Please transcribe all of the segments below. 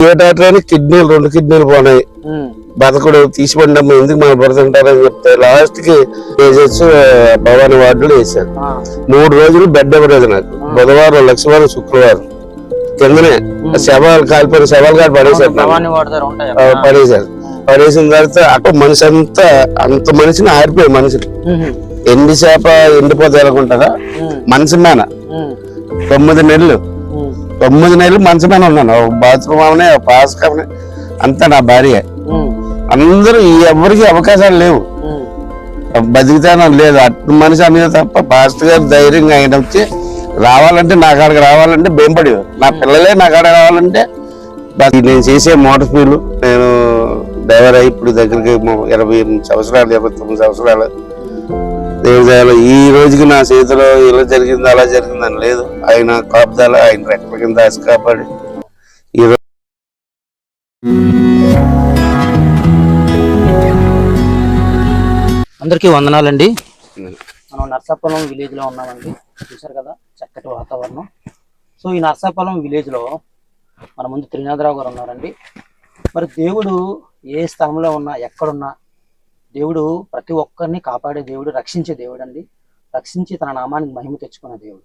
అయినా కిడ్నీలు రెండు కిడ్నీలు పోనాయి. బతకుడు తీసిపండి అమ్మ ఎందుకు మనం పడుతుంటారని చెప్తే లాస్ట్కి వేసేసి భవానీ వార్డులో వేసారు ఆ, మూడు రోజులు బెడ్ ఇవ్వలేదు నాకు. బుధవారం లక్షవారం శుక్రవారం. కిందనే శవాలు కాలిపోయిన శవాలు ఉంటాయి ఆ, పడేసారు పడేసిన తర్వాత అక్కడ మనిషి అంతా అంత మనిషిని ఆరిపోయి మనిషి ఎండి చేప ఎండిపోతే ఎలాగుంటుందా? మనసు మీద Hmm. తొమ్మిది నెలలు. తొమ్మిది నెలలు మీద ఉన్నాను. బాత్రూమ్ అవనే పాస్ అవనే. అంతా నా భార్య. అందరూ ఎవరికి అవకాశాలు లేవు. బతికితేనం లేదు. అటు మనిషి అనేది తప్ప పాస్టర్ గారు ధైర్యంగా ఆయన వచ్చి రావాలంటే నా కాడికి రావాలంటే భయపడి నా పిల్లలే నా కాడ రావాలంటే నేను చేసే మోటార్ స్పీడ్ నేను డ్రైవర్ అయ్యి ఇప్పుడు దగ్గరికి ఇరవై ఎనిమిది సంవత్సరాలు ఇరవై తొమ్మిది సంవత్సరాలు దేవుడి దయలో ఈ రోజుకి నా చేతిలో ఇలా జరిగింది అలా జరిగిందని లేదు. ఆయన కాపుదల ఆయన రెక్కల కింద ఆశ కాపాడి అందరికీ వందనాలండి. మనం నర్సాపురం విలేజ్లో ఉన్నామండి. చూసారు కదా? చక్కటి వాతావరణం. సో ఈ నర్సాపురం విలేజ్లో మన ముందు త్రినాథరావు గారు ఉన్నారండి. మరి దేవుడు ఏ స్థలంలో ఉన్నా ఎక్కడున్నా దేవుడు ప్రతి ఒక్కరిని కాపాడే దేవుడు రక్షించే దేవుడు అండి రక్షించి తన నామానికి మహిమ తెచ్చుకున్న దేవుడు.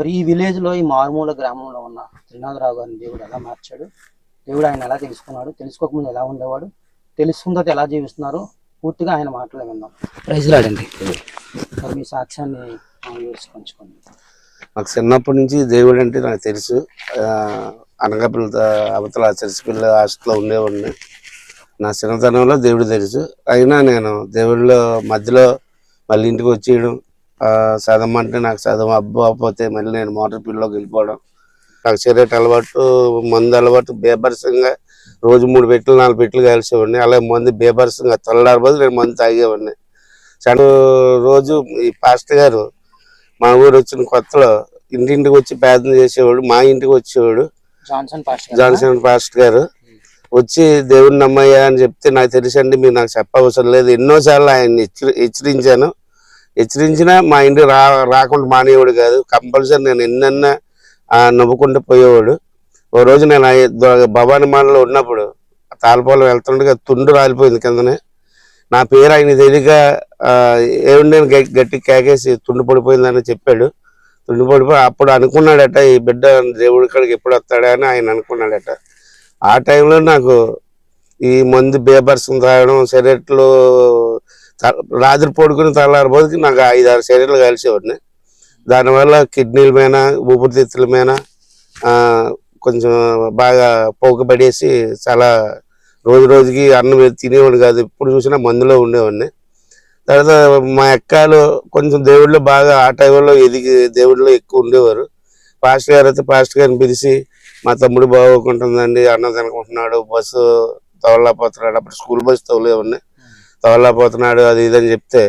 మరి ఈ విలేజ్లో ఈ మారుమూల గ్రామంలో ఉన్న త్రినాథరావు గారిని దేవుడు ఎలా మార్చాడు? దేవుడు ఆయన ఎలా తెలుసుకున్నాడు? తెలుసుకోకముందు ఎలా ఉండేవాడు? తెలుసుకున్న తర్వాత ఎలా జీవిస్తున్నారు? పూర్తిగా ఆయన మాటలు విన్నాం ప్రైజ్ రాడండి మరి మీ సాక్ష్యాన్ని పంచుకోండి. నాకు చిన్నప్పటి నుంచి దేవుడు అంటే నాకు తెలుసు. త- అవతల చర్చిపల్లి హాస్టల్లో ఉండేవాడిని. నా చిన్నతనంలో దేవుడు తెలుసు. అయినా నేను దేవుళ్ళ మధ్యలో మళ్ళీ ఇంటికి వచ్చేయడం ఆ, చదవమంటే నాకు చదవ అవ్వకపోతే మళ్ళీ నేను మోటార్ పిల్లలోకి వెళ్ళిపోవడం. నాకు సిగరెట్ అలవాటు మందు అలవాటు బేబరసంగా రోజు మూడు పెట్టెలు నాలుగు పెట్టెలు కలిసేవాడిని అలాగే మందు బేబరసంగా తెల్లారిపోతే నేను మందు తాగేవాడిని. సడన్ రోజు ఈ పాస్టర్ గారు మా ఊరు వచ్చిన కొత్తలో ఇంటింటికి వచ్చి ప్రార్థన చేసేవాడు మా ఇంటికి వచ్చేవాడు జాన్సన్ పాస్టర్ గారా? వచ్చి దేవుడిని నమ్మయ్యా అని చెప్తే నాకు తెలుసండి మీరు నాకు చెప్పవసరం లేదు. ఎన్నోసార్లు ఆయన్ని హెచ్చరించాను. హెచ్చరించినా మా ఇంటికి రా రాకుండా మానేవాడు కాదు. కంపల్సరీ నేను ఎన్నన్నా నవ్వుకుంటూ పోయేవాడు. ఓ రోజు నేను ఆ భవాని మాలలో ఉన్నప్పుడు తాళపాలెం వెళ్తుండగా తుండు రాలిపోయింది కిందనే. నా పేరు ఆయన తెలియక ఆ, గట్టి గట్టి కేకేసి తుండు పడిపోయిందని చెప్పాడు. తుండు పడిపోయి అప్పుడు అనుకున్నాడట ఈ బిడ్డ దేవుడి కాడికి ఎప్పుడు వస్తాడా? అని ఆయన అనుకున్నాడట. ఆ టైంలో నాకు ఈ మందు బేబర్సం తాగడం సిగరెట్లు త- రాత్రి పడుకుని తెల్లారిపోతే నాకు ఐదు ఆరు సిగరెట్లు కలిసేవాడిని దానివల్ల కిడ్నీల మీద ఊపిరితిత్తుల మీద కొంచెం బాగా పోకపడేసి చాలా రోజు రోజుకి అన్నం తినేవాడు కాదు ఎప్పుడు చూసినా మందులో ఉండేవాడిని. తర్వాత మా అక్కలు కొంచెం దేవుళ్ళు బాగా ఆ టైంలో ఎదిగి దేవుళ్ళు ఎక్కువ ఉండేవారు. పాస్టర్ గారు అయితే పాస్టర్ గారిని పిలిచి మా తమ్ముడు బాగోకుంటుందండి అన్నం తినకుంటున్నాడు బస్సు తవలపోతున్నాడు అప్పుడు స్కూల్ బస్సు తోలేవాడిని తవలపోతున్నాడు అది ఇది అని చెప్తే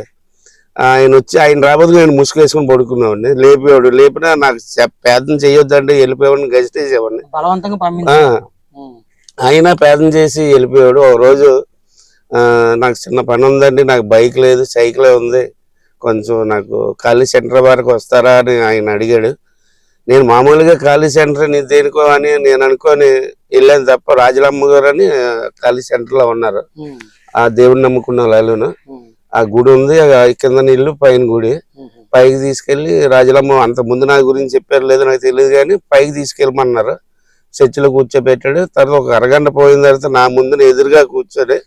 ఆయన వచ్చి ఆయన రాబోదు నేను ముసుగేసుకుని పడుకునేవాడిని లేపేవాడు లేపినా నాకు ప్రార్థన చేయొద్దండి వెళ్ళిపోయేవాడిని గజిటేసేవాడిని ఆయన ప్రార్థన చేసి వెళ్ళిపోయాడు ఒక రోజు నాకు చిన్న పని ఉందండి నాకు బైక్ లేదు సైకిలే ఉంది. కొంచెం నాకు ఖాళీ సెంటర్ వరకు వస్తారా అని ఆయన అడిగాడు. నేను మామూలుగా ఖాళీ సెంటర్ నీ దేనికో అని నేను అనుకొని వెళ్ళాను తప్ప రాజలమ్మ గారు అని ఖాళీ సెంటర్లో ఉన్నారు. ఆ దేవుడిని నమ్ముకున్న లాలును. ఉమ్, ఆ గుడి ఉంది కింద నీళ్ళు పైన గుడి. పైకి తీసుకెళ్ళి రాజలమ్మ అంత ముందు నా గురించి చెప్పారు లేదో నాకు తెలియదు కానీ పైకి తీసుకెళ్ళమన్నారు. చర్చిలో కూర్చోబెట్టాడు. తర్వాత ఒక అరగంట పోయిన తర్వాత నా ముందు ఎదురుగా కూర్చొని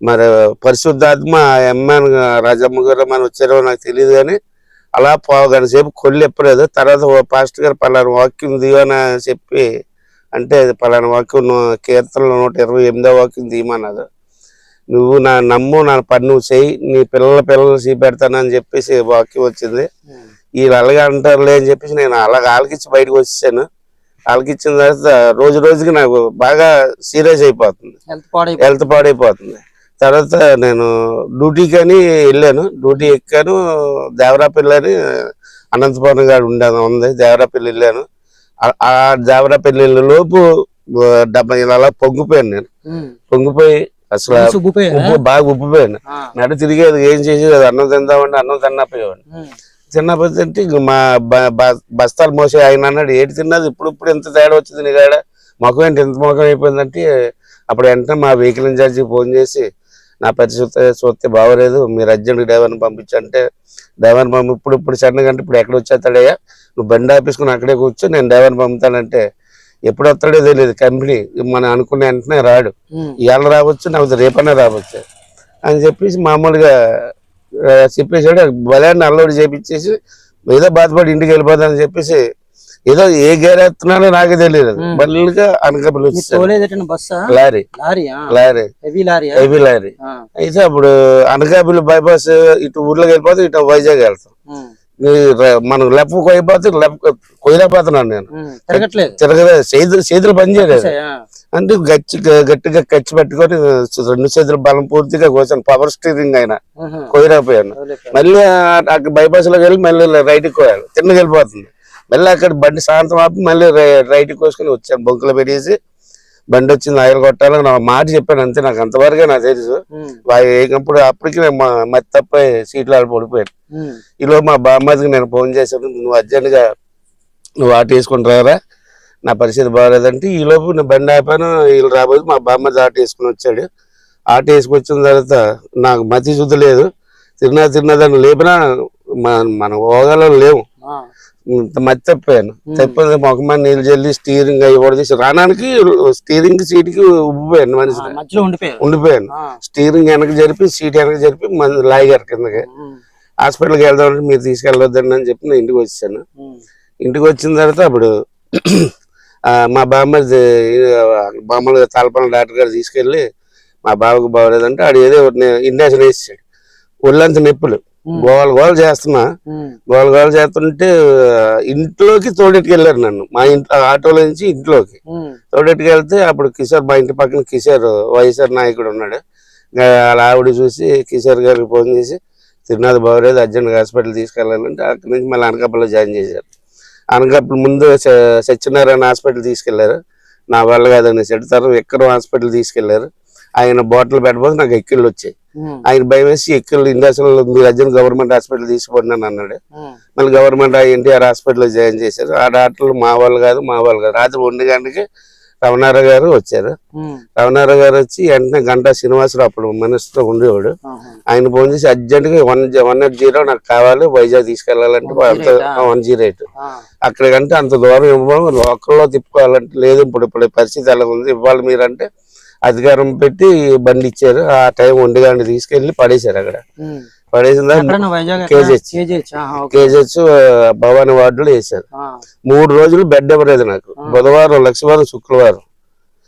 మరి పరిశుద్ధాత్మ ఎమ్మాన్ రాజమ్మ గారు మన వచ్చారో నాకు తెలియదు కానీ అలా పావుగంట సేపు కొల్లు ఎప్పలేదు తర్వాత పాస్టర్ గారు పలానా వాక్యం దివని చెప్పి అంటే పలానా వాక్యం కీర్తనలో నూట ఇరవై ఎనిమిదో వాక్యం తీయమన్నారు. నువ్వు నా నమ్ము నా పని నువ్వు చెయ్యి నీ పిల్లల పిల్లలు చూపెడతానని చెప్పేసి వాక్యం వచ్చింది. వీళ్ళు అలాగే అంటారులే అని చెప్పేసి నేను అలాగ ఆలకిచ్చి బయటకు వచ్చేసాను. ఆలకిచ్చిన తర్వాత రోజు రోజుకి నాకు బాగా సీరియస్ అయిపోతుంది. హెల్త్ పాడైపోతుంది. తర్వాత నేను డ్యూటీకి అని వెళ్ళాను. డ్యూటీ ఎక్కాను. దేవరాపల్లి అని అనంతపురం గారు ఉండేది ఉంది. దేవరాపల్లి వెళ్ళాను. ఆ- దేవరాపల్లి లోపు డెబ్బై అలా పొంగిపోయాను నేను. పొంగిపోయి అసలు? ఉప్పు బాగా ఉప్పిపోయాను. నడు తిరిగేది ఏం చేసేది అన్నం తిందామంటే అన్నం తిన్నపోయేవాడు ఉమ్, తిన్నపోతే ఇంక మా బస్తాలు మోసే ఆయన అన్నాడు ఏటి తిన్నది? ఇప్పుడు ఇప్పుడు ఎంత తేడా వచ్చింది నీ కాడ మొఖం ఏంటి? ఎంత మొఖం అయిపోయిందంటే అప్పుడు వెంటనే మా వెహికల్ ఇన్ఛార్జి ఫోన్ చేసి నా పరిస్థితి చూస్తే బాగోలేదు మీరు అర్జెంట్ డ్రైవర్ని పంపించంటే డ్రైవర్ని పంపి ఇప్పుడు ఇప్పుడు సడన్గా అంటే ఇప్పుడు ఎక్కడ వచ్చేస్తాడయ్యా? నువ్వు బండి ఆపేసుకుని అక్కడే కూర్చో నేను డ్రైవర్ని పంపుతానంటే ఎప్పుడు వస్తాడో తెలియదు. కంపెనీ మనం అనుకున్న వెంటనే రాడు. ఇవాళ రావచ్చు నాకు రేపనే రావచ్చు అని చెప్పేసి మామూలుగా చెప్పేసాడు బలాన్ని అల్లుడు చేపించేసి ఏదో బాధపడి ఇంటికి వెళ్ళిపోతానని చెప్పేసి ఏదో ఏ గేర్ ఎత్తున్నానో నాకే తెలియదు. మళ్ళీగా అనకాపల్లి బస్సా? లారీ. లారీ. Heavy lorry. ఆ, అయితే అప్పుడు అనకాపల్లి బైపాస్ ఇటు ఊర్లోకి వెళ్ళిపోతే ఇటు వైజాగ్ వెళ్తాం. మనం లెఫ్ట్ కొయ్యపోతే లెఫ్ట్ కొయ్యలేకపోతున్నాను నేను. తిరగదే చేతులు చేతులు పని చేయలేదు. ఆ, అంటే గచ్చి గట్టిగా కచ్చి పెట్టుకొని రెండు చేతులు బలం పూర్తిగా కూర్చొని పవర్ స్టీరింగ్ అయినా. కొయ్యలేకపోయాను. మళ్ళీ బైపాస్లోకి వెళ్ళి మళ్ళీ రైట్ కోయాలి తిన్నకి వెళ్ళిపోతుంది. మళ్ళీ అక్కడ బండి శాంతం ఆపి మళ్ళీ రైట్ కోసుకొని వచ్చాను బొంకులో పెట్టేసి బండి వచ్చింది ఆయిల్ కొట్టాలని నా మాట చెప్పాను అంతే. నాకు అంతవరకే నాకు తెలుసు. ఉమ్, ఇప్పుడు అప్పటికి నేను మా- మతి తప్ప సీట్లు ఆడ పడిపోయాను. ఈలో మా బామ్మదికి నేను ఫోన్ చేశాను నువ్వు అర్జెంట్గా నువ్వు ఆట వేసుకుని రారా? నా పరిస్థితి బాగాలేదంటే ఈ లోపు నేను బండి ఆపాను వీళ్ళు రాబోదు మా బామ్మది ఆట వేసుకుని వచ్చాడు. ఆట వేసుకొచ్చిన తర్వాత నాకు మతి శుద్ధి లేదు. తిన్నా తిన్నా దాన్ని లేపినా మన మన ఓగాలో లేవు. మతి తప్పాను తప్పింది మొఖమని నీళ్ళు చల్లి స్టీరింగ్ అవి కూడా తీసి రావడానికి స్టీరింగ్ సీట్కి ఉబ్బిపోయాను ఆ, మనిషి ఉండిపోయాను. స్టీరింగ్ వెనక జరిపి సీట్ వెనక జరిపి లాగారు కిందకి. హాస్పిటల్కి వెళ్దామంటే మీరు తీసుకెళ్ళొద్దండి అని చెప్పి నేను ఇంటికి వచ్చాను ఇంటికి వచ్చిన తర్వాత అప్పుడు మా బామ్మది మామూలుగా తలపన డాక్టర్ గారు తీసుకెళ్ళి మా బావకు బాగోలేదంటే ఆడు ఏదో ఇండక్షన్ వేసాడు ఒళ్ళంత నొప్పులు. గోల గోల చేస్తున్నా. గోల గోల చేస్తుంటే ఇంట్లోకి తోడెట్టుకెళ్ళారు నన్ను. మా ఇంట్లో ఆటోలో నుంచి ఇంట్లోకి. తోడెట్టుకెళ్తే అప్పుడు కిషోర్ మా ఇంటి పక్కన కిషోర్ వైఎస్ఆర్ నాయకుడు ఉన్నాడు. వాళ్ళ ఆవిడ చూసి కిషోర్ గారికి ఫోన్ చేసి తిరునాథ్ బాగోలేదు అర్జెంట్ హాస్పిటల్ తీసుకెళ్ళాలంటే అక్కడి నుంచి మళ్ళీ అనకాపల్లిలో జాయిన్ చేశారు. అనకాపల్లి ముందు సత్యనారాయణ హాస్పిటల్ తీసుకెళ్ళారు. నా వల్ల కాదని సెట్ తర్వాత ఎక్కడ హాస్పిటల్ తీసుకెళ్ళారు. ఆయన బాటిల్ పెట్టబోతే నాకు ఎక్కిళ్ళు వచ్చాయి. ఆయన భయం వేసి ఎక్కిళ్ళు ఇండస్ట్రియల్ మీరు అర్జెంట్ గవర్నమెంట్ హాస్పిటల్ తీసుకుపోండి అని అన్నాడు మళ్ళీ గవర్నమెంట్ ఎన్టీఆర్ హాస్పిటల్లో జాయిన్ చేశారు. ఆ డాక్టర్లు మా వాళ్ళు కాదు మా వాళ్ళు కాదు. రాత్రి ఒంటి గంటకి రమణారావు గారు వచ్చారు. రమణారావు గారు వచ్చి వెంటనే గంటా శ్రీనివాసరావు అప్పుడు మినిస్టర్ ఉండేవాడు. ఆయన ఫోన్ చేసి అర్జెంట్గా వన్ వన్ ఎయిట్ జీరో నాకు కావాలి వైజాగ్ తీసుకెళ్ళాలంటే 108 ఆ? వన్ జీరో ఎయిట్ అక్కడికంటే అంత దూరం ఇవ్వడం లోకల్లో తిప్పుకోవాలంటే లేదు ఇప్పుడు ఇప్పుడు పరిస్థితి ఎలా ఉంది ఇవ్వాలి మీరంటే అధికారం పెట్టి బండి ఇచ్చారు. ఆ టైం ఒంటి గంట తీసుకెళ్ళి పడేశారు అక్కడ. పడేసిన. కేజెస్ భవానీ వార్డులో వేశారు. ఆ, మూడు రోజులు బెడ్ ఇవ్వలేదు నాకు. బుధవారం లక్షవారం శుక్రవారం.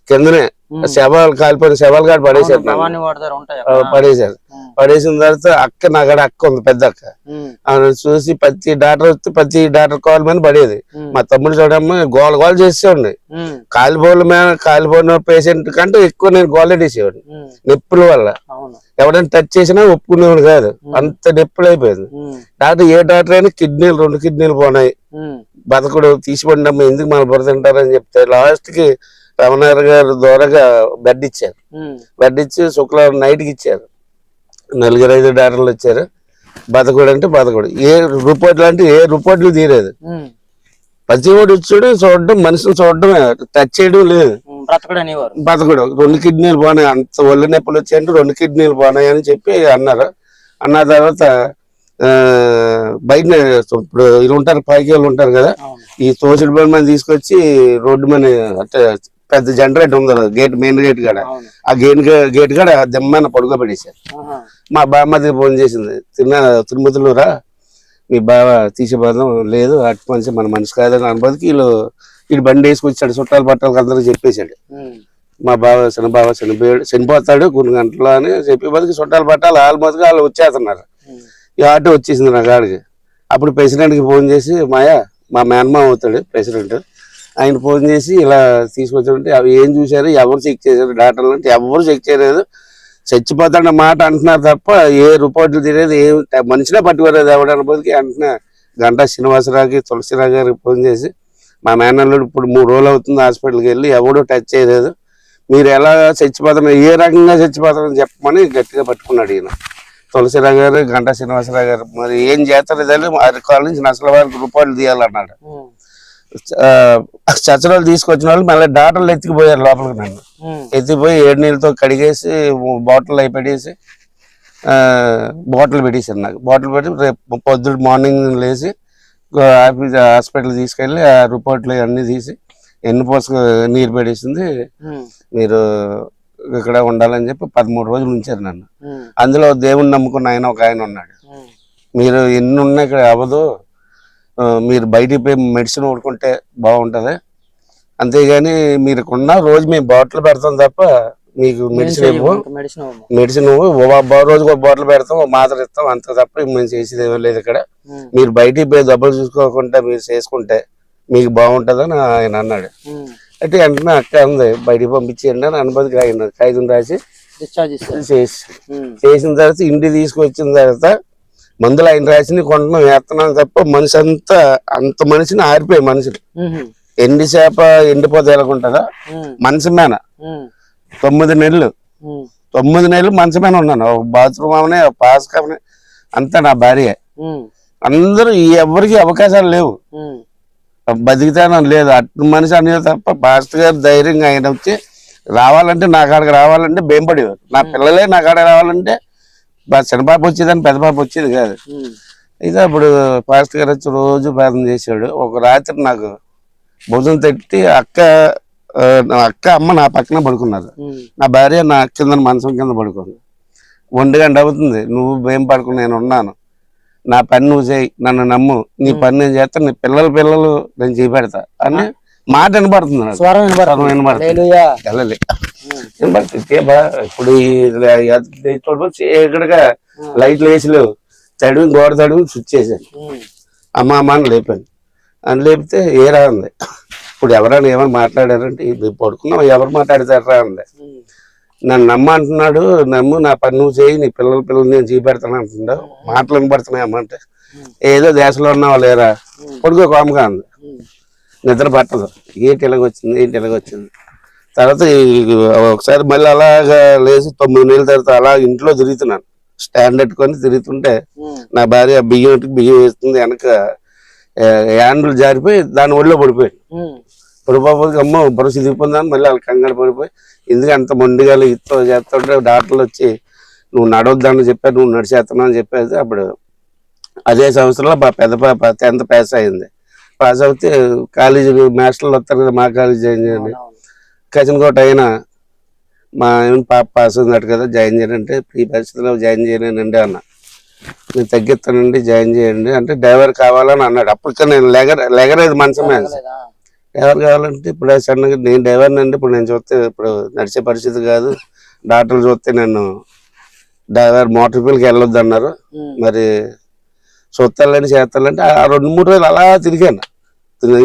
కిందనే. శవాలు కాలిపోయిన శవాలు కాడ పడేశారు పడేశారు. పడేసిన తర్వాత అక్క నా కాడ అక్క ఉంది పెద్ద అక్క. ఆమె చూసి ప్రతి డాక్టర్ వస్తే ప్రతి డాక్టర్ కాల్ మీద పడేది. మా తమ్ముడు చూడమ్మ గోల గోల చేసే ఉండే ఉమ్, కాలిపోయిన మీద కాలిపోయిన పేషెంట్ కంటే ఎక్కువ నేను గోల చేసేవాడిని. ఉమ్, నొప్పుల వల్ల. ఎవరైనా టచ్ చేసినా ఒప్పుకునేవాడు కాదు. అంత నొప్పులు అయిపోయింది. డాక్టర్ ఏ డాక్టర్ అయినా కిడ్నీలు రెండు కిడ్నీలు పోనాయి. బతకుడు తీసిపండి అమ్మ ఎందుకు మన బుర్ర తింటారని చెప్తే లాస్ట్కి రమణారు గారు ద్వారాగా బెడ్ ఇచ్చారు. బెడ్ ఇచ్చి శుక్రవారం నైట్కి ఇచ్చారు. నలుగురు ఐదు డాక్టర్లు వచ్చారు. బతకుడు అంటే బతకుడు. ఏ రిపోర్ట్లు అంటే ఏ రిపోర్ట్లు తీరేది ఒక్కటి వచ్చాడు చూడడం మనుషులు చూడడమే టచ్ చేయడం లేదు. బతకుడు. రెండు కిడ్నీలు పోనాయి. అంత ఒళ్ళు నొప్పులు వచ్చాయంటే రెండు కిడ్నీలు పోనాయి అని చెప్పి అన్నారు. అన్న తర్వాత బయట ఇప్పుడు వీళ్ళు ఉంటారు పైకి వాళ్ళు ఉంటారు కదా. ఈ బండి మీద తీసుకొచ్చి రోడ్డు మీద అంటే పెద్ద జనరేటర్ ఉంది గేట్ మెయిన్ గేట్ కాడ. ఆ గేట్ గేట్ కాడ దెమ్మన పడుకోబెట్టేశారు. మా బామ్మది ఫోన్ చేసింది తిన్న తిరుమతిలో రా మీ బావ తీసిపోదాం లేదు అటు మనిషి మన మనిషి కాదని అనుభూతికి వీళ్ళు వీడు బండి వేసుకొచ్చాడు చుట్టాలు పట్టాలకు అందరూ చెప్పేశాడు. మా బావ చిన్న బావ చనిపోయాడు చనిపోతాడు కొన్ని గంటలు అని చెప్పి బతికి చుట్టాలు పట్టాలు ఆల్మోస్ట్ వాళ్ళు వచ్చేస్తున్నారు. ఈ ఆటో వచ్చేసింది నా కాడికి. అప్పుడు ప్రెసిడెంట్కి ఫోన్ చేసి మాయా మా మేనమా అవుతాడు ప్రెసిడెంట్. ఆయన ఫోన్ చేసి ఇలా తీసుకొచ్చారంటే అవి ఏం చూశారు ఎవరు చెక్ చేశారు డాక్టర్లు అంటే ఎవరు చెక్ చేయలేదు. చచ్చిపోతాడన్న మాట అంటున్నారు తప్ప ఏ రిపోర్ట్లు తెలియదు ఏ మనిషినే పట్టుకోలేదు ఎవడనబోదికి అంటున్నా గంటా శ్రీనివాసరావుకి తులసిరావు గారికి ఫోన్ చేసి మా మేనల్లుడు ఇప్పుడు మూడు రోజులు అవుతుంది హాస్పిటల్కి వెళ్ళి ఎవడు టచ్ చేయలేదు. మీరు ఎలా చచ్చిపోతున్నారు ఏ రకంగా చచ్చిపోతారని చెప్పమని గట్టిగా పట్టుకున్నాడు ఈయన. తులసిరావు గారు గంటా శ్రీనివాసరావు గారు మరి ఏం చేస్తారు తెలియదు అరకాల నుంచి నసల వారికి రూపాయలు తీయాలన్నాడు. చచ్చరాలు తీసుకొచ్చిన వాళ్ళు మళ్ళీ డాక్టర్లు ఎత్తుకుపోయారు లోపలికి నన్ను. ఎత్తిపోయి ఏడు నీళ్ళతో కడిగేసి బాటిల్ అయి పెట్టేసి ఆ, బాటిల్ పెట్టేసారు నాకు. బాటిల్ పెట్టి రేపు పొద్దున్న మార్నింగ్ లేచి ఆఫీస్ హాస్పిటల్ తీసుకెళ్ళి ఆ రిపోర్ట్లు అన్నీ తీసి ఎన్ని పోసక నీరు పెట్టేసింది మీరు ఇక్కడ ఉండాలని చెప్పి పదమూడు రోజులు ఉంచారు నన్ను. అందులో దేవుణ్ణి నమ్ముకున్న ఆయన ఒక ఆయన ఉన్నాడు. మీరు ఎన్ని ఉన్నా ఇక్కడ అవ్వదు. మీరు బయటికి పోయి మెడిసిన్ కొనుక్కుంటే బాగుంటుంది. అంతేగాని మీరు కొన్న రోజు మేము బాటిల్ పెడతాం తప్ప మీకు మెడిసిన్ ఇవ్వు మెడిసిన్ రోజుకు ఒక బాటిల్ పెడతాం ఒక మాత్ర ఇస్తాం అంత తప్ప మేము చేసేది ఏమీ లేదు ఇక్కడ. మీరు బయటికి పోయి డబ్బులు చూసుకోకుండా మీరు చేసుకుంటే మీకు బాగుంటుందని ఆయన అన్నాడు. అయితే వెంటనే అక్క ఉంది బయటికి పంపించేయండి అని అనుమతికి ఆయన కాగితం రాసి చేసి చేసిన తర్వాత ఇంటికి తీసుకొచ్చిన తర్వాత మందులు ఆయన రాసి కొంటున్నాం వేస్తున్నాం తప్ప మనిషి అంతా అంత మనిషిని ఆరిపోయి మనుషులు ఎండి చేప ఎండిపోతే ఎలాగుంటుందా మనసు మీద ఉమ్, తొమ్మిది నెలలు. తొమ్మిది నెలలు మంచం మీద ఉన్నాను. ఒక బాత్రూమ్ అవనే పాస్ కవనే అంతా నా భార్య. అందరూ ఎవరికి అవకాశాలు లేవు. బతికితేనం లేదు. అటు మనిషి అనేది తప్ప పాస్టర్ గారు ధైర్యంగా ఆయన వచ్చి రావాలంటే నా కాడకి రావాలంటే భయపడేవారు. నా పిల్లలే నా కాడ రావాలంటే బా చిన్న పాప వచ్చేదని పెద్ద పాప వచ్చేది కాదు. అయితే అప్పుడు పాస్టర్ గారు వచ్చి రోజు ప్రార్థన చేశాడు. ఒక రాత్రి నాకు భుజం తట్టి అక్క నా అక్క అమ్మ నా పక్కన పడుకున్నారు. నా భార్య నా కింద మంచం కింద పడుకుంది. ఒంటి గంట అవుతుంది. నువ్వు భయం పడుకుని నేను ఉన్నాను. నా పని నువ్వు చేయి నన్ను నమ్ము. నీ పని నేను చేస్తా నీ పిల్లల పిల్లలు నేను చేపెడతా అని మాట వినపడుతుంది స్వరం వినపడుతుంది. వెళ్ళలే ఇప్పుడు ఇక్కడగా లైట్లు వేసలేవు తడివి గోడ తడివి స్విచ్ చేశాను అమ్మ అమ్మ అని లేపాను. అని లేపితే ఏ రా ఉంది ఇప్పుడు ఎవరైనా ఏమైనా మాట్లాడారంటే ఇది పడుకున్నావు? ఎవరు మాట్లాడతారా? ఉమ్, నన్ను నమ్మ అంటున్నాడు నమ్ము నా పని నువ్వు చేయి నీ పిల్లల పిల్లలు నేను చూపెడతాను అంటున్నాడు మాటలు వినపడుతున్నాయి అమ్మ అంటే. ఏదో దేశంలో ఉన్నావా లేరా? పడుకో కాముగా అంది. నిద్ర పట్టదు. ఏంటి ఇలాగ వచ్చింది ఏంటి ఇలాగ వచ్చింది తర్వాత ఒకసారి మళ్ళీ అలాగా లేచి తొమ్మిది నెలల తర్వాత అలా ఇంట్లో తిరుగుతున్నాను. స్టాండ్ పెట్టుకొని తిరుగుతుంటే నా భార్య బియ్యం బియ్యం వేస్తుంది వెనక హ్యాండిల్ జారిపోయి దాని ఒళ్ళో పడిపోయాడు ఉమ్, పడిపోయి అమ్మ బుర్ర సిదిగిపోయిందని మళ్ళీ వాళ్ళ కంగారు పడిపోయి. ఎందుకు అంత మొండిగా ఇతో చేస్తుంటే డాక్టర్లు వచ్చి నువ్వు నడవద్దని చెప్పారు నువ్వు నడిచేస్తున్నావు అని చెప్పేసి అప్పుడు అదే సంవత్సరంలో మా పెద్ద పాప టెన్త్ పాస్ అయింది. పాస్ అవుతే కాలేజీ మాస్టర్లు వస్తారు కదా మా కాలేజ్ జాయిన్ చేయండి అవును. కచన్కోట అయినా మా ఏం పాప పాస్ ఉందట కదా జాయిన్ చేయండి అంటే ఈ పరిస్థితిలో జాయిన్ చేయలేనండి అన్న. నేను తగ్గిస్తానండి జాయిన్ చేయండి. అంటే డ్రైవర్ కావాలని అన్నాడు. అప్పటికే నేను లెగర్ లెగరేది లేదా? డ్రైవర్ కావాలంటే ఇప్పుడు సడన్గా నేను డ్రైవర్ని అండి ఇప్పుడు నేను చూస్తే ఇప్పుడు నడిచే పరిస్థితి కాదు. డాక్టర్లు చూస్తే నేను డ్రైవర్ మోటార్ ఫీల్డ్కి వెళ్ళొద్దు అన్నారు మరి చూస్తాలని చేస్తానంటే ఆ రెండు మూడు రోజులు అలా తిరిగాను.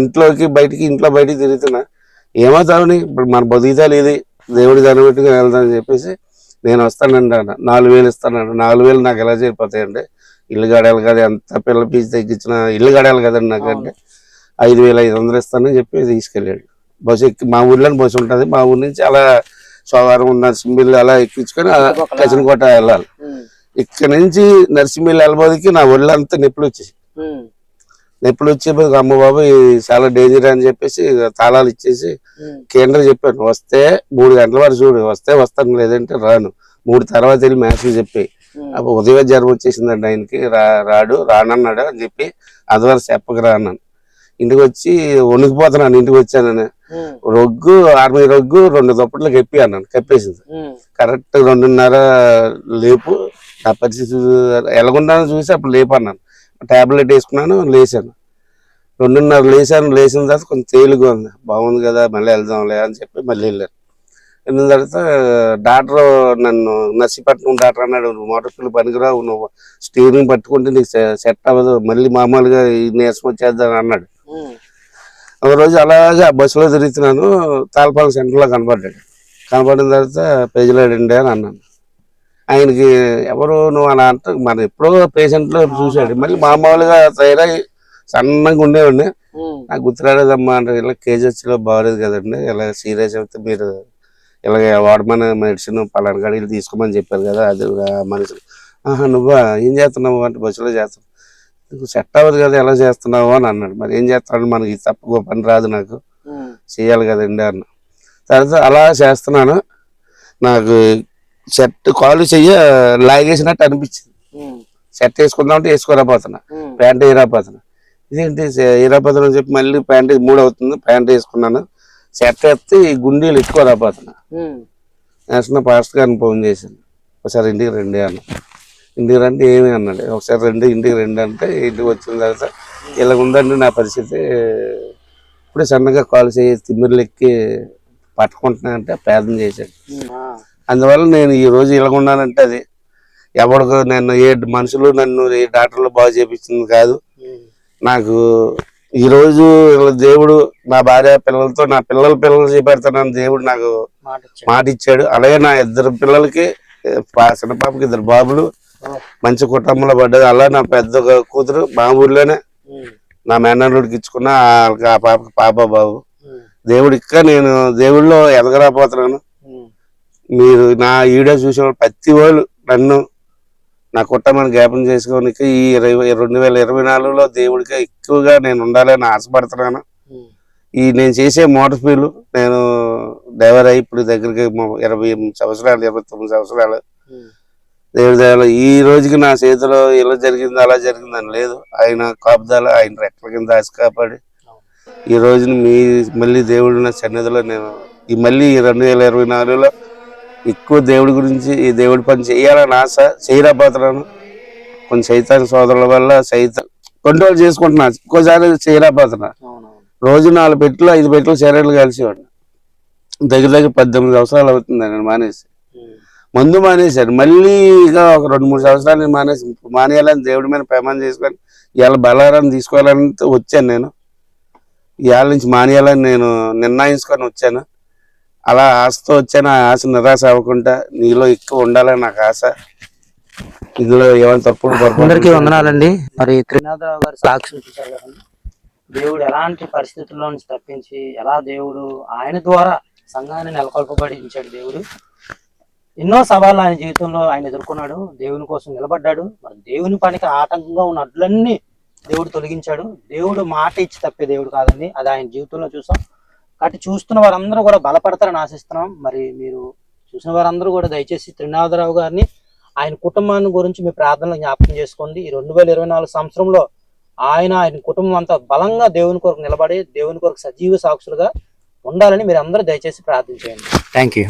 ఇంట్లోకి బయటికి ఇంట్లో బయటికి తిరుగుతున్నా. ఏమవుతావని ఇప్పుడు మన బతుకుతాలు ఇది దేవుడి దాన్ని పెట్టుకుని వెళ్దామని చెప్పేసి నేను వస్తానండి అన్న నాలుగు వేలు ఇస్తానండి నాలుగు వేలు నాకు ఎలా సరిపోతాయండి ఇల్లు గడాలి కదా ఎంత పిల్ల ఫీజు తగ్గించిన ఇల్లు గడాలి కదండి నాకంటే. ఐదు వేల ఐదు వందలు ఇస్తానని చెప్పి తీసుకెళ్ళాడు. బస్సు ఎక్కి మా ఊర్లో బస్సు ఉంటుంది. మా ఊరి నుంచి అలా సోమవారం నర్సింబిల్లి అలా ఎక్కించుకొని కచనకోట వెళ్ళాలి. ఇక్కడ నుంచి నర్సింబిల్లి వెళ్ళబోదికి నా ఒళ్ళంతా నొప్పులు వచ్చేసి నొప్పులు వచ్చేపోయి అమ్మ బాబు చాలా డేంజర్ అని చెప్పేసి తాళాలు ఇచ్చేసి కేంద్రం చెప్పాను. వస్తే మూడు గంటల వరకు చూడు వస్తే వస్తాను లేదంటే రాను. మూడు తర్వాత వెళ్ళి మ్యాచ్లు చెప్పి. అప్పుడు ఉదయం జ్వరం వచ్చేసిందండి ఆయనకి. రా రాడు రానన్నాడు అని చెప్పి అదివరకు చెప్పక రాన్నాను ఇంటికి వచ్చి వణికిపోతున్నాను ఇంటికి వచ్చాను ఉమ్, రొగ్గు ఆర్మీ రొగ్గు రెండు దుప్పట్లు కప్పి అన్నాను కప్పేసింది. కరెక్ట్ రెండున్నర లేపు. నా పరిస్థితి ఎలాగున్నానో చూసి అప్పుడు లేపు అన్నాను టాబ్లెట్ వేసుకున్నాను లేచాను. రెండున్నర లేచాను లేచిన తర్వాత కొంచెం తేలిగా ఉంది. బాగుంది కదా మళ్ళీ వెళ్దాంలే అని చెప్పి మళ్ళీ వెళ్ళాను. వెళ్ళిన తర్వాత డాక్టర్ నన్ను నర్సీపట్నం డాక్టర్ అన్నాడు నువ్వు మోటార్ ఫీల్డ్ పనికిరావు నువ్వు స్టీరింగ్ పట్టుకుంటే నీకు సెట్ అవ్వదు. మళ్ళీ మామూలుగా ఈ నీరసం వచ్చేద్దాం అన్నాడు. ఒక రోజు అలాగే ఆ బస్సులో తిరుగుతున్నాను తాల్పాలెం సెంటర్లో కనపడ్డాడు. కనపడిన తర్వాత పేజీలాడండి అని అన్నాను. ఆయనకి ఎవరు నువ్వు అని అంటే మన ఎప్పుడో పేషెంట్లో చూశాడు. మళ్ళీ మామూలుగా తయారై సన్నగా ఉండేవాడిని. నాకు గుర్తురాలేదమ్మా అంటే ఇలా కేజెస్లో బాగలేదు కదండి. ఇలా సీరియస్ అయితే మీరు ఇలాగ వాడమని మెడిసిన్ పలానా గడియలు తీసుకోమని చెప్పారు కదా అది మనిషి. ఆహా నువ్వా? ఏం చేస్తున్నావు? అంటే బస్సులో చేస్తాను నీకు సెట్ అవ్వదు కదా ఎలా చేస్తున్నావు అని అన్నాడు. మరి ఏం చేస్తాడు? మనకి తప్ప పని రాదు నాకు. చేయాలి కదండి అన్న. తర్వాత అలా చేస్తున్నాను. నాకు షర్ట్ కాలు చెయ్యి లాగేసినట్టు అనిపించింది. షర్ట్ వేసుకుందాం అంటే వేసుకోరాపోతున్నా. ప్యాంట్ వేయరాపోతున్నా. ఇదేంటి వేయరాపోతున్నా అని చెప్పి మళ్ళీ ప్యాంట్ మూడు అవుతుంది ప్యాంట్ వేసుకున్నాను. షర్ట్ వేస్తే ఈ గుండీలు ఎక్కువ రాపోతున్నా నేషనల్ పాస్ట్ గారిని ఫోన్ చేశాను. ఒకసారి ఇంటికి రండి అన్న. ఇంటికి రండి ఏమి అన్నాడు. ఒకసారి రండి ఇంటికి రండి అంటే ఇంటికి వచ్చిన తర్వాత ఇలా ఉందండి నా పరిస్థితి. ఇప్పుడే సన్నగా కాల్ చేసి తిమ్మిర్లు ఎక్కి పట్టుకుంటున్నా అంటే ప్రార్థన చేశాడు. అందువల్ల నేను ఈ రోజు ఇలా ఉన్నానంటే అది ఎవరికి నేను ఏ మనుషులు నన్ను ఏ డాక్టర్లు బాగు చేపించింది కాదు. నాకు ఈ రోజు ఇలా దేవుడు నా భార్య పిల్లలతో నా పిల్లల పిల్లలు చేపెడతానని దేవుడు నాకు మాట ఇచ్చాడు. అలాగే నా ఇద్దరు పిల్లలకి చిన్న పాపకి ఇద్దరు బాబులు. మంచి కుటుంబంలో పడ్డది. అలా నా పెద్ద కూతురు మా ఊర్లోనే నా మేనల్లుడికి ఇచ్చుకున్న ఆ- ఆ పాపకి పాప బాబు. ఉమ్, దేవుడు ఇంకా నేను దేవుళ్ళో ఎదగరాపోతున్నాను మీరు నా వీడియో చూసిన ప్రతి వాళ్ళు నన్ను నా కుటుంబాన్ని జ్ఞాపం చేసుకోనికి ఈ ఇరవై రెండు వేల ఇరవై నాలుగులో దేవుడికి ఎక్కువగా నేను ఉండాలని ఆశపడుతున్నాను. ఈ నేను చేసే మోటార్ స్పీడ్ నేను డ్రైవర్ అయ్యి ఇప్పుడు దగ్గరికి ఇరవై ఎనిమిది సంవత్సరాలు ఇరవై తొమ్మిది సంవత్సరాలు దేవుడి దయలో ఈ రోజుకి నా చేతిలో ఇలా జరిగింది అలా జరిగిందని లేదు. ఆయన కాపుదాల ఆయన రెక్కల కింద ఆశ కాపాడి ఈ రోజున మీ మళ్ళీ దేవుడి నా సన్నిధిలో నేను ఈ మళ్ళీ ఈ రెండు వేల ఇరవై నాలుగులో ఎక్కువ దేవుడి గురించి ఈ దేవుడి పని చేయాలని ఆశ చేయరాపోతున్నాను కొన్ని సైతాన్ సోదరుల వల్ల సైతం కంట్రోల్ చేసుకుంటున్నా. ఇంకోసారి చేయరాపోతున్నా అవునవును. రోజు నాలుగు పెట్లు ఐదు పెట్లు చీరలు కలిసేవాడిని. దగ్గర దగ్గర పద్దెనిమిది సంవత్సరాలు అవుతుంది నేను మానేసి. మందు మానేశాను. మళ్ళీ ఇక ఒక రెండు మూడు సంవత్సరాలు నేను మానేసి మానేయాలని దేవుడి మీద ప్రమాణం చేసుకొని ఇవాళ బలారాన్ని తీసుకోవాలని వచ్చాను నేను. ఇవాళ నుంచి మానేయాలని నేను నిర్ణయించుకొని వచ్చాను. అలా ఆశతో వచ్చాను ఆ ఆశ నిరాశ అవ్వకుండా నీలో ఎక్కువ ఉండాలని నాకు ఆశ. ఇందులో ఏమైనా తప్పుడు పొరపాటు అందరికీ వందనాలండి. మరి త్రినాథరావు గారు చూశారు కదండి. దేవుడు ఎలాంటి పరిస్థితుల్లో నుంచి తప్పించి ఎలా దేవుడు ఆయన ద్వారా సంఘాన్ని నెలకొల్పబడించాడు దేవుడు. ఎన్నో సవాళ్ళు ఆయన జీవితంలో ఆయన ఎదుర్కొన్నాడు. దేవుని కోసం నిలబడ్డాడు. మరి దేవుని పనికి ఆటంకంగా ఉన్న అడ్లన్నీ దేవుడు తొలగించాడు. దేవుడు మాట ఇచ్చి తప్పే దేవుడు కాదండి. అది ఆయన జీవితంలో చూసాం. కాబట్టి చూస్తున్న వారందరూ కూడా బలపడతారని ఆశిస్తున్నాం. మరి మీరు చూసిన వారందరూ కూడా దయచేసి త్రినాథరావు గారిని ఆయన కుటుంబాన్ని గురించి మీ ప్రార్థనలు జ్ఞాపకం చేసుకోండి. ఈ రెండు వేల ఇరవై నాలుగు సంవత్సరంలో ఆయన ఆయన కుటుంబం అంతా బలంగా దేవుని కొరకు నిలబడి దేవుని కొరకు సజీవ సాక్షులుగా ఉండాలని మీరు అందరూ దయచేసి ప్రార్థించేయండి థ్యాంక్ యూ